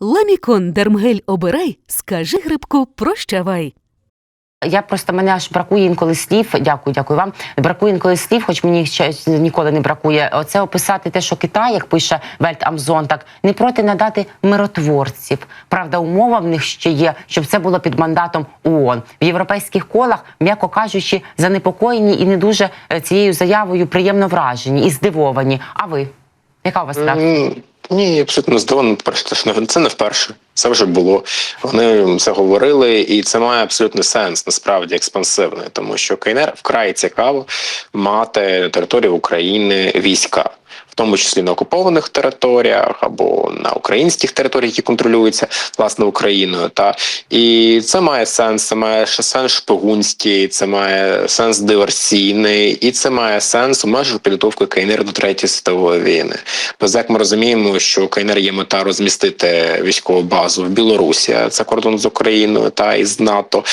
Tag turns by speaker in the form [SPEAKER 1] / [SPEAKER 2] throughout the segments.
[SPEAKER 1] Ламікон Дермгель обирай, скажи грибку прощавай.
[SPEAKER 2] Я просто мене аж бракує інколи слів. Дякую, дякую вам. Бракує інколи слів, хоч мені їх ще ніколи не бракує. Оце описати те, що Китай, як пише Вельт Амзон, так не проти надати миротворців. Правда, умова в них ще є, щоб це було під мандатом ООН. В європейських колах, м'яко кажучи, занепокоєні і не дуже е, цією заявою приємно вражені і здивовані. А ви? Яка у вас реакція?
[SPEAKER 3] Ні, абсолютно здивовано. Перше, це не вперше. Це вже було. Вони це говорили, і це має абсолютний сенс, насправді експансивний, тому що КНР вкрай цікаво мати на території України війська. В тому числі на окупованих територіях або на українських територіях, які контролюються власне Україною, та і це має сенс. Це має сенс шпигунський, це має сенс диверсійний, і це має сенс у межах підготовки КНР до третьої світової війни. Бо як ми розуміємо, що КНР є мета розмістити військову базу в Білорусі, це кордон з Україною та із НАТО.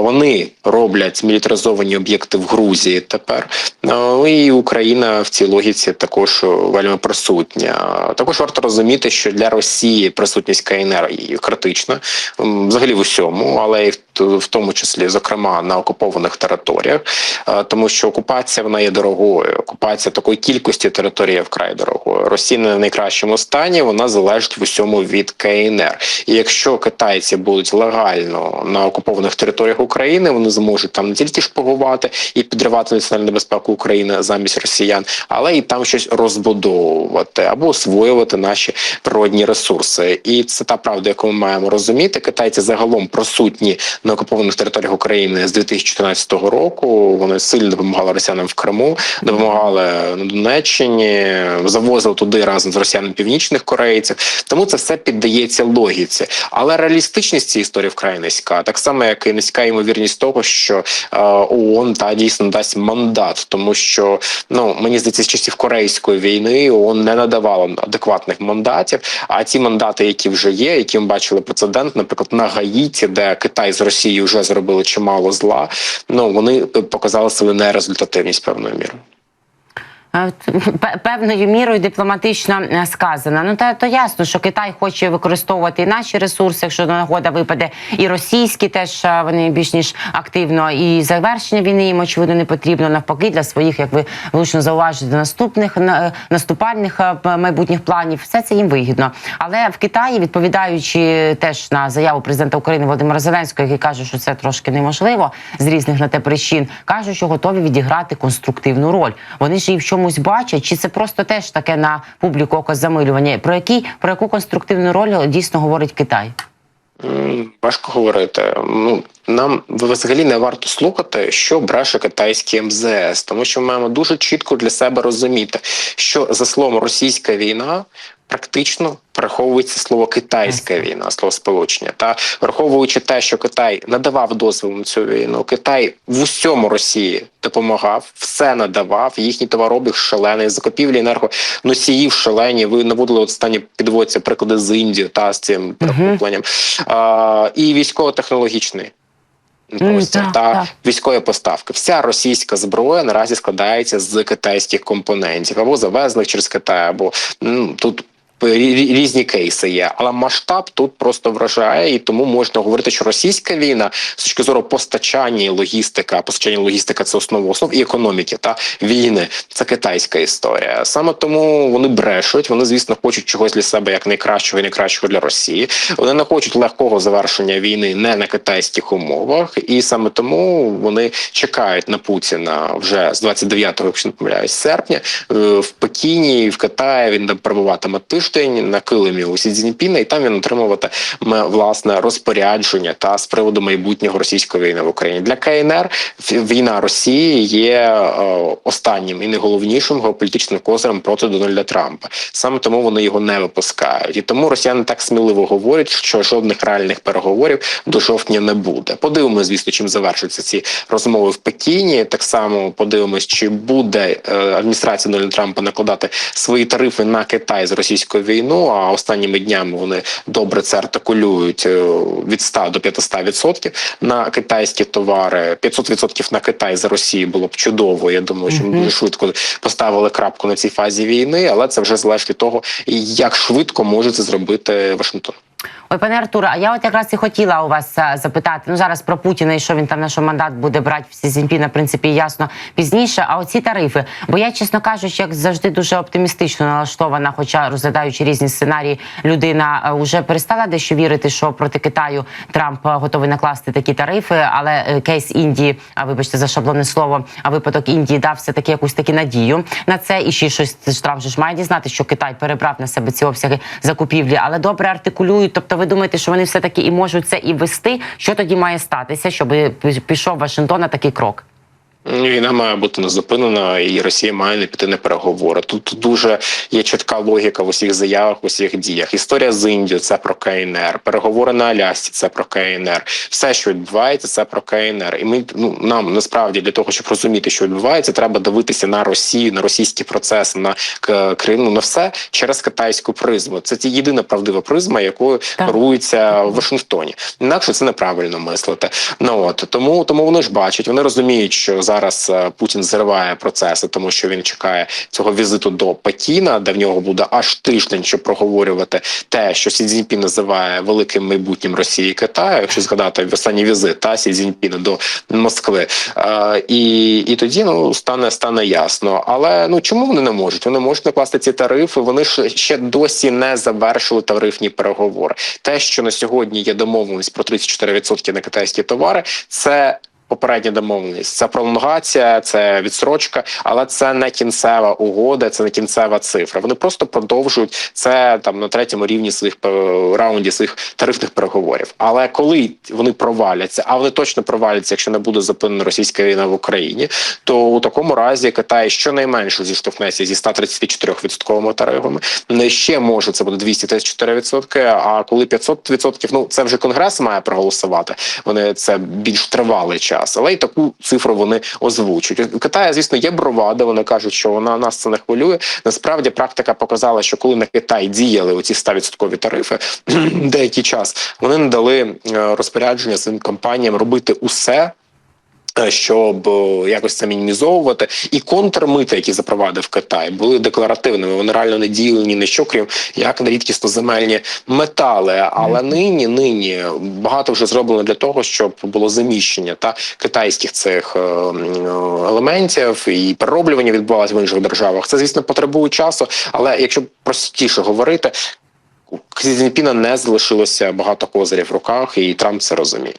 [SPEAKER 3] Вони роблять мілітаризовані об'єкти в Грузії тепер. Ну і Україна в цій логіці також вельми присутня. Також варто розуміти, що для Росії присутність КНР критична взагалі в усьому, але і в тому числі, зокрема, на окупованих територіях, Е, тому що окупація вона є дорогою. Окупація такої кількості території вкрай дорогою. Росія не в найкращому стані, вона залежить в усьому від КНР. І якщо китайці будуть легально на окупованих територіях України, вони зможуть там не тільки шпигувати і підривати національну безпеку України замість росіян, але і там щось розбудовувати або освоювати наші природні ресурси. І це та правда, яку ми маємо розуміти. Китайці загалом присутні на окупованих територіях України з 2014 року. Вони сильно допомагали росіянам в Криму, допомагали на Донеччині, завозили туди разом з росіянами північних корейців. Тому це все піддається логіці. Але реалістичність цієї історії вкрай низька, так само як і низька ймовірність того, що е, ООН та дійсно дасть мандат, тому що ну мені здається, з часів корейської війни ООН не надавало адекватних мандатів. А ті мандати, які вже є, які ми бачили прецедент, наприклад, на Гаїті, де Китай з Росією вже зробили чимало зла. Ну вони показали свою нерезультативність певною мірою.
[SPEAKER 2] Е, Певною мірою дипломатично е, сказано. Ну та то ясно, що Китай хоче використовувати і наші ресурси, якщо нагода випаде, і російські теж е, вони більш ніж активно. І завершення війни їм очевидно не потрібно навпаки для своїх, як ви влучно зауважите, наступних на- наступальних майбутніх планів. Все це їм вигідно. Але в Китаї, відповідаючи теж на заяву президента України Володимира Зеленського, який каже, що це трошки неможливо з різних на те причин, кажуть, що готові відіграти конструктивну роль. Вони ж її в чомусь бачать, чи це просто теж таке на публіку окозамилювання? Про які про яку конструктивну роль дійсно говорить Китай?
[SPEAKER 3] Важко говорити. Ну нам взагалі не варто слухати, що бреше китайський МЗС, тому що ми маємо дуже чітко для себе розуміти, що за словом російська війна практично переховується слово китайська війна, слово сполучення. Та враховуючи те, що Китай надавав дозвіл на цю війну, Китай в усьому Росії допомагав, все надавав. Їхній товарообіг шалений, закупівлі енергоносіїв шалені. Ви наводили от останні підводяться приклади з Індії та з цим перехопленням. А, і військово-технологічний. Простір
[SPEAKER 2] так,
[SPEAKER 3] та військові поставки. Вся російська зброя наразі складається з китайських компонентів або завезених через Китай, або ну, тут. Рі- Різні кейси є, але масштаб тут просто вражає, і тому можна говорити, що російська війна з точки зору постачання і логістика, постачання і логістика це основа основ і економіки та війни. Це китайська історія. Саме тому вони брешуть. Вони, звісно, хочуть чогось для себе як найкращого і найкращого для Росії. Вони не хочуть легкого завершення війни не на китайських умовах, і саме тому вони чекають на Путіна вже з 29-го, якщо не помиляюсь, серпня е, в Пекіні, в Китаї. Він там перебуватиме тиждень на килимі у Сі Цзіньпіна, і там він отримуватиме власне розпорядження та з приводу майбутнього російської війни в Україні для КНР. Війна Росії є е, останнім і найголовнішим геополітичним козирем проти Дональда Трампа. Саме тому вони його не випускають, і тому росіяни так сміливо говорять, що жодних реальних переговорів до жовтня не буде. Подивимося, звісно, чим завершаться ці розмови в Пекіні. Так само подивимось, чи буде е, адміністрація Дональда Трампа накладати свої тарифи на Китай з російською війну. А останніми днями вони добре це артикулюють е, від 100 до 500% на китайські товари. 500% на Китай за Росії було б чудово. Я думаю, що ми дуже швидко поставили крапку на цій фазі війни, але це вже залежить від того, як швидко може це зробити Вашингтон.
[SPEAKER 2] Ой, пане Артуре, а я от якраз і хотіла у вас а, запитати. Ну зараз про Путіна і що він там на що мандат буде брати всі Зінпіна, в принципі, ясно пізніше. А оці тарифи, бо я, чесно кажучи, як завжди дуже оптимістично налаштована, хоча розглядаючи різні сценарії, людина вже перестала дещо вірити, що проти Китаю Трамп а, готовий накласти такі тарифи. Але е, кейс Індії, а вибачте за шаблонне слово, а випадок Індії дав все таки якусь таки надію на це. І ще щось Трамп же ж має дізнати, що Китай перебрав на себе ці обсяги закупівлі, але добре артикулюють. Тобто, ви думаєте, що вони все таки і можуть це і вести? Що тоді має статися, щоб пішов Вашингтон на такий крок?
[SPEAKER 3] Війна має бути не зупинена, і Росія має не піти на переговори. Тут дуже є чітка логіка в усіх заявах, в усіх діях. Історія з Індією це про КНР, переговори на Алясці це про КНР. Все, що відбувається, це про КНР. І ми ну нам насправді для того, щоб розуміти, що відбувається, треба дивитися на Росію, на російські процеси, на країну, на все через китайську призму. Це ті єдина правдива призма, якою керується в Вашингтоні. Інакше це неправильно мислити. Ну от тому, тому вони ж бачать, вони розуміють, що зараз е, Путін зриває процеси, тому що він чекає цього візиту до Пекіна, де в нього буде аж тиждень, щоб проговорювати те, що Сі Цзіньпін називає великим майбутнім Росії і Китаю. Якщо згадати останній візит та Сі Цзіньпіна до Москви, е, і, і тоді ну стане стане ясно. Але ну чому вони не можуть? Вони можуть накласти ці тарифи. Вони ж ще досі не завершили тарифні переговори. Те, що на сьогодні є домовленість про 34% на китайські товари, це. Попередня домовленість це пролонгація, це відсрочка, але це не кінцева угода, це не кінцева цифра. Вони просто продовжують це там на третьому рівні своїх е, раунді своїх тарифних переговорів. Але коли вони проваляться, а вони точно проваляться, якщо не буде зупинена російська війна в Україні, то у такому разі Китай щонайменше зіштовхнеться зі 134% тарифами. Не ще може це буде 234%, А коли 500%, ну це вже конгрес має проголосувати. Вони це більш тривалий час, але й таку цифру вони озвучують. У Китаю, звісно, є бровада. Вони кажуть, що вона нас це не хвилює. Насправді практика показала, що коли на Китай діяли оці 100% тарифи деякий час, вони не дали е, розпорядження своїм компаніям робити усе. Е, Щоб е, якось це мінімізовувати, і контрмити, які запровадив Китай, були декларативними. Вони реально не діяли ні на що, крім як на рідкісно земельні метали. Але нині, нині багато вже зроблено для того, щоб було заміщення та китайських цих е, елементів і перероблювання відбувалося в інших державах. Це звісно потребує часу, але якщо простіше говорити, у Ксі Цзіньпіна не залишилося багато козирів в руках, і Трамп це розуміє.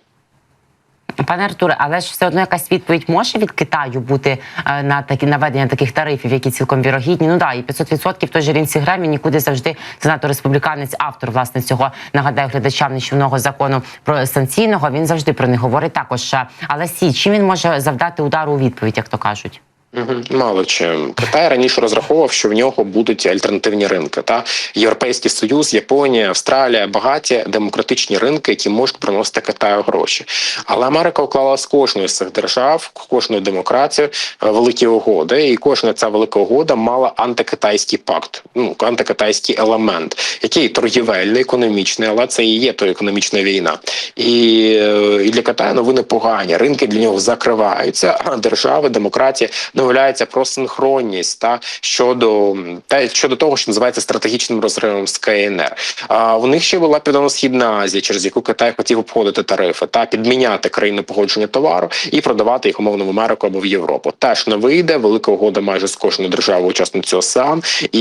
[SPEAKER 2] Пане Артуре, але ж все одно якась відповідь може від Китаю бути е, на такі наведення таких тарифів, які цілком вірогідні. Ну да, і 500% той же Рінсі Гремі нікуди завжди сенатор республіканець, автор власне цього нагадаю глядачам нічівного закону про санкційного. Він завжди про них говорить також. Е, Але сі чим він може завдати удару у відповідь, як то кажуть?
[SPEAKER 3] Мгм. Мало чим Китай раніше розраховував, що в нього будуть альтернативні ринки. Та європейський союз, Японія, Австралія багаті демократичні ринки, які можуть приносити Китаю гроші. Але Америка уклала з кожної з цих держав, кожної демократії е, великі угоди, і кожна ця велика угода мала антикитайський пакт, ну антикитайський елемент, який торгівельний, економічний, але це і є то економічна війна. І, е, і для Китаю новини погані. Ринки для нього закриваються, а держави, демократія домовляються про синхронність та щодо та щодо того, що називається стратегічним розривом з КНР. А у них ще була південно-східна Азія, через яку Китай хотів обходити тарифи та підміняти країни погодження товару і продавати їх умовно в Америку або в Європу. Теж не вийде велика угода майже з кожною державою учасницю ОСЕАН, і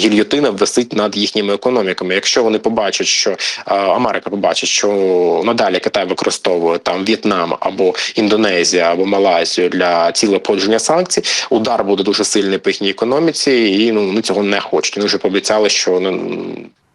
[SPEAKER 3] гільйотина висить над їхніми економіками. Якщо вони побачать, що Америка побачить, що надалі Китай використовує там В'єтнам або Індонезія або Малайзію для ціле обходження санкцій, удар буде дуже сильний по їхній економіці, і ну вони цього не хочуть. Вони вже пообіцяли, що ну,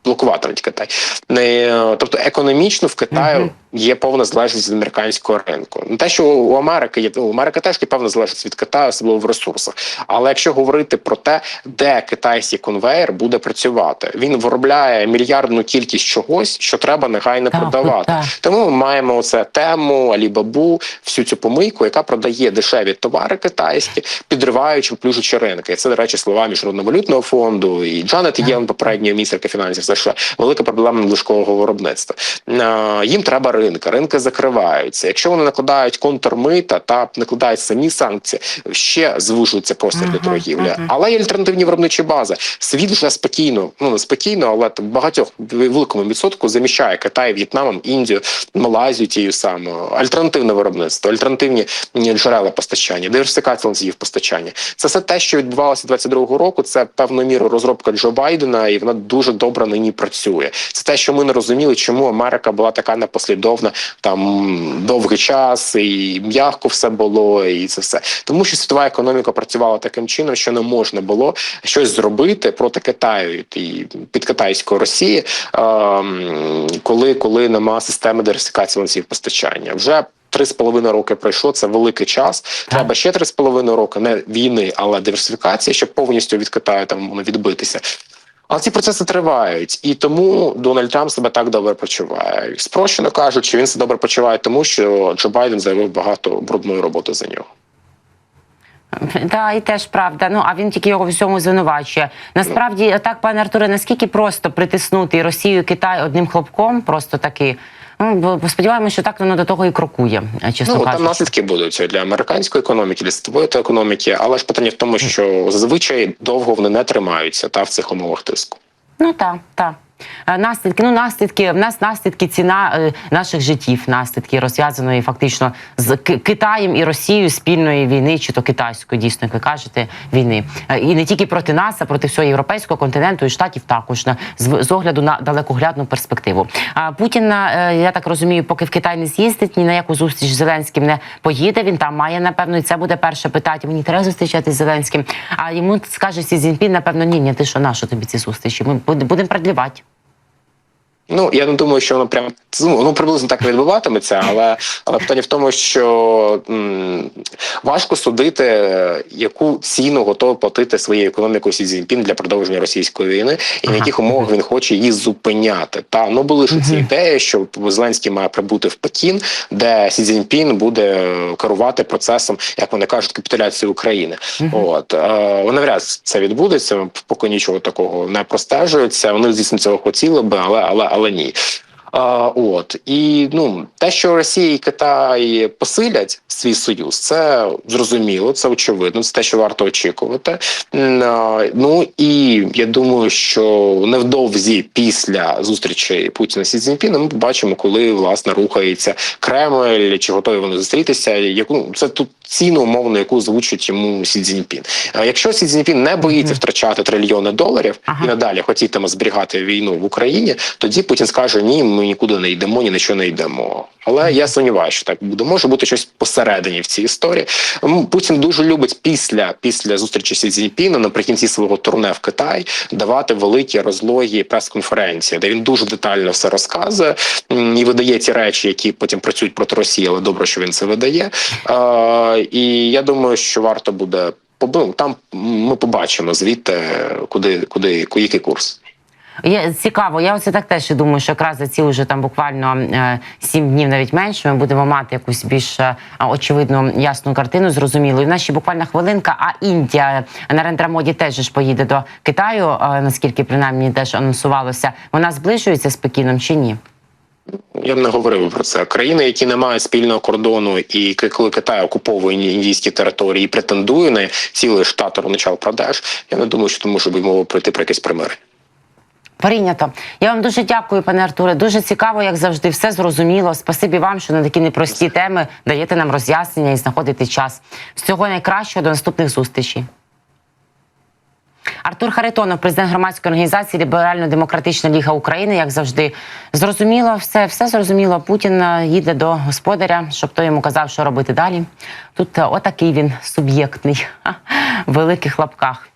[SPEAKER 3] блокуватимуть Китай. Не тобто економічно в Китаю
[SPEAKER 2] Мгм.
[SPEAKER 3] є повна залежність від американського ринку. Не те, що у Америки є у Америка теж є певна залежність від Китаю, особливо в ресурсах. Але якщо говорити про те, де китайський конвейер буде працювати, він виробляє мільярдну кількість чогось, що треба негайно
[SPEAKER 2] Так,
[SPEAKER 3] продавати.
[SPEAKER 2] так.
[SPEAKER 3] Тому ми маємо оце тему Алібабу, всю цю помийку, яка продає дешеві товари китайські, підриваючи, плюжучи ринки. Це, до речі, слова міжнародного валютного фонду і Джанет Єлен, попередня міністерка фінансів, США, велика проблема надлишкового виробництва. Е, Їм треба ринки, ринки закриваються. Якщо вони накладають контрмита та накладають самі санкції, ще звужується простір для торгівлі. Але є альтернативні виробничі бази. Світ вже спокійно, ну не спокійно, але в багатьох великому відсотку заміщає Китай, В'єтнамом, Індію, Малайзію тією самою. Альтернативне виробництво, альтернативні джерела постачання, диверсифікація ланцюгів постачання. Це все те, що відбувалося 22-го року. Це певною мірою розробка Джо Байдена, і вона дуже добре нині працює. Це те, що ми не розуміли, чому Америка була така непослідовна там довгий час, і м'яко все було, і це все. Тому що світова економіка працювала таким чином, що не можна було щось зробити проти Китаю і під китайської Росії, ем, коли, коли нема системи диверсифікації ланцюгів постачання. Вже Три з половиною роки пройшло, це великий час. Треба ще три з половиною роки не війни, але диверсифікації, щоб повністю від Китаю там відбитися. Але ці процеси тривають, і тому Дональд Трамп себе так добре почуває. Спрощено кажучи, він себе добре почуває, тому що Джо Байден заявив багато брудної роботи за нього.
[SPEAKER 2] Та і теж правда. Ну а він тільки його в всьому звинувачує. Насправді, так, пане Артуре, наскільки просто притиснути Росію Китай одним хлопком, просто таки. Ну, сподіваємося, що так воно до того і крокує, чесно
[SPEAKER 3] Ну там наслідки будуть для американської економіки, для світової економіки, але ж питання в тому, що зазвичай довго вони не тримаються та в цих умовах тиску.
[SPEAKER 2] Ну так, так. Е, Наслідки, ну наслідки, в нас наслідки ціна е, наших життів, наслідки розв'язаної фактично з Ки- Китаєм і Росією спільної війни, чи то китайської, дійсно, як ви кажете, війни. Е, І не тільки проти нас, а проти всього європейського континенту і штатів також на з, огляду на далекоглядну перспективу. А Путін, я так розумію, поки в Китай не з'їздить, ні на яку зустріч з Зеленським не поїде. Він там має напевно, і це буде перше питання. Мені треба зустрічатися з Зеленським. А йому скаже Сі Цзіньпін, напевно, ні, ні, ти що, на що тобі ці зустрічі? Ми будемо продлівати.
[SPEAKER 3] Ну я не думаю, що воно прям ну, приблизно так відбуватиметься, але але питання в тому, що м, важко судити, яку ціну готовий платити своєю економікою Сі Цзіньпін для продовження російської війни, і на яких умовах він хоче її зупиняти. Та ну були ж ці ідеї, що Зеленський має прибути в Пекін, де Сі Цзіньпін буде керувати процесом, як вони кажуть, капітуляції України. От е, навряд це відбудеться, поки нічого такого не простежується. Вони звісно цього хотіли би, але але але ні. А, от і ну те, що Росія і Китай посилять свій союз, це зрозуміло, це очевидно. Це те, що варто очікувати. Ну і я думаю, що невдовзі після зустрічі Путіна з Сі Цзіньпіном ми побачимо, коли власне рухається Кремль, чи готові вони зустрітися. Яку ну, це тут ціну умовно, яку озвучить йому Сі Цзіньпін. А Якщо Сі Цзіньпін не боїться втрачати трильйони доларів
[SPEAKER 2] Ага.
[SPEAKER 3] і надалі хотітиме зберігати війну в Україні, тоді Путін скаже: ні, ми нікуди не йдемо, ні на що не йдемо. Але я сумніваюся, що так буде. Може бути щось посередині в цій історії. Путін дуже любить після, після зустрічі Сі Цзіньпіна наприкінці свого турне в Китай давати великі розлогі прес-конференції, де він дуже детально все розказує і видає ті речі, які потім працюють проти Росії, але добре, що він це видає. І я думаю, що варто буде побив. Там ми побачимо звідти, куди, куди, який курс.
[SPEAKER 2] Я цікаво. Я оце так теж думаю, що якраз за ці вже там буквально е, сім днів, навіть менше, ми будемо мати якусь більш е, очевидну ясну картину, зрозумілу. І в ще буквально хвилинка. А Індія Нарендра Моді теж ж поїде до Китаю, е, наскільки принаймні теж анонсувалося. Вона зближується з Пекіном чи ні?
[SPEAKER 3] Я б не говорив про це. Країни, які не мають спільного кордону, і коли Китай окуповує індійські території і претендує на цілий штат Руничал Прадеш, я не думаю, що тому би мова пройти про якесь примирення.
[SPEAKER 2] Прийнято. Я вам дуже дякую, пане Артуре. Дуже цікаво, як завжди, все зрозуміло. Спасибі вам, що на такі непрості теми даєте нам роз'яснення і знаходите час. Всього найкращого до наступних зустрічей. Артур Харитонов, президент громадської організації Ліберально-Демократична Ліга України, як завжди, зрозуміло, все, все зрозуміло. Путін е, їде до господаря, щоб той йому казав, що робити далі. Тут е, отакий він суб'єктний в великих лапках.